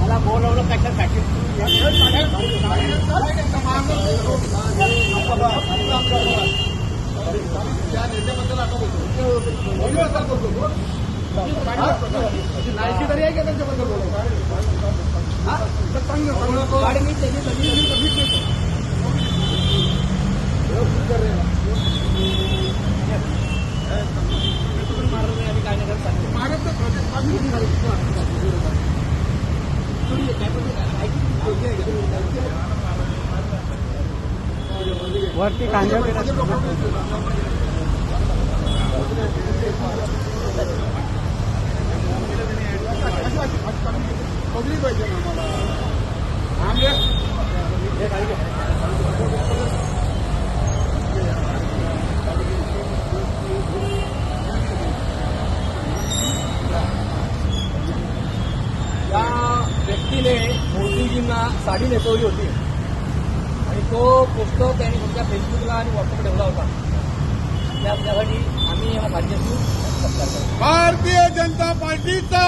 मला बोलवलं कशासाठी त्या नेत्याबद्दल आता बोलतो नाईन्टी तरी आहे का त्यांच्याबद्दल बोलतो वरती कांद्या पब्लिक पाहिजे ना आम्हाला मोदीजींना साडी नेसवली होती. आणि तो पुस्तक त्यांनी तुमच्या फेसबुकला आणि व्हॉट्सअप ठेवला होता. त्या त्यासाठी आम्ही या भाजपची सत्कार करतो. भारतीय जनता पार्टीचा!